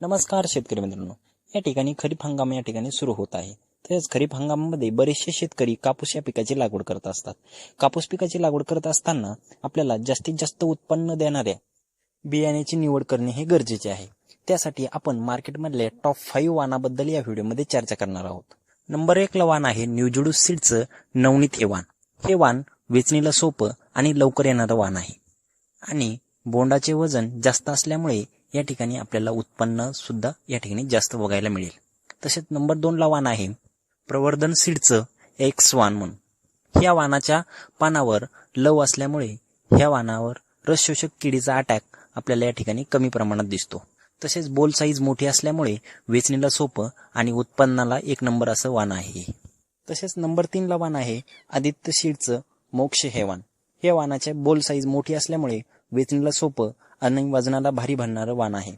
नमस्कार शेतकरी मित्रांनो. या ठिकाणी खरीप हंगाम या ठिकाणी सुरू होत आहे. तसेच खरीप हंगामामध्ये बरेचसे शेतकरी कापूस या पिकाची लागवड करत असतात. कापूस पिकाची लागवड करत असताना आपल्याला जास्तीत जास्त उत्पन्न देणाऱ्या बियाण्याची निवड करणे हे गरजेचे आहे. त्यासाठी आपण मार्केटमधल्या टॉप फाईव्ह वानाबद्दल या व्हिडिओमध्ये चर्चा करणार आहोत. नंबर एकला वाण आहे न्यूजुडू सीडचं नवनीत हे वाण. हे वाण वेचणीला सोपं आणि लवकर येणारं वाण आहे. आणि बोंडाचे वजन जास्त असल्यामुळे या ठिकाणी आपल्याला उत्पन्न सुद्धा या ठिकाणी जास्त बघायला मिळेल. तसेच नंबर दोनला वाण आहे. प्रवर्धन सीडचं एक्स वाण म्हणून. ह्या वाणाच्या पानावर लव असल्यामुळे ह्या वाणावर रसशोषक किडीचा अटॅक आपल्याला या ठिकाणी कमी प्रमाणात दिसतो. तसेच बोल साईज मोठी असल्यामुळे वेचणीला सोपं आणि उत्पन्नाला एक नंबर असं वाण आहे. तसेच नंबर तीनला वाण आहे. आदित्य शीडचं मोक्ष हे वाण. हे वाणाचे बोल साईज मोठी असल्यामुळे वेचणीला सोपं आणि वजनाला भारी भरणारं वाण आहे.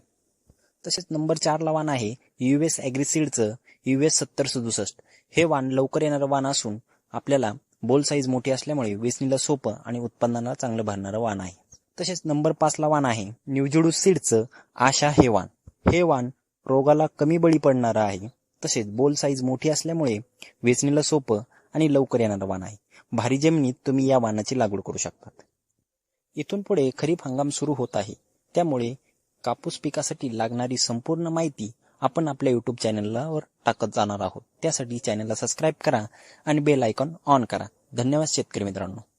तसेच नंबर चारला वाण आहे युएस ॲग्रिसीडचं युएस सत्तर सदुसष्ट. हे वाण लवकर येणारं वाण असून आपल्याला बोल साईज मोठी असल्यामुळे वेचणीला सोपं आणि उत्पन्नाला चांगलं भरणारं वाण आहे. तसेच नंबर पाचला वाण आहे न्यूजुडू सीडचं आशा हे वाण. हे वाण रोगाला कमी बळी पडणारं आहे. तसेच बोल साईज मोठी असल्यामुळे वेचणीला सोपं आणि लवकर येणारं वाण आहे. भारी जमिनीत तुम्ही या वाणाची लागवड करू शकतात. इथून पुढे खरीप हंगाम सुरू होत आहे. त्यामुळे कापूस पिकासाठी लागणारी संपूर्ण माहिती आपण आपल्या युट्यूब चॅनलवर टाकत जाणार आहोत. त्यासाठी चॅनलला सबस्क्राईब करा आणि बेल आयकॉन ऑन करा. धन्यवाद शेतकरी मित्रांनो.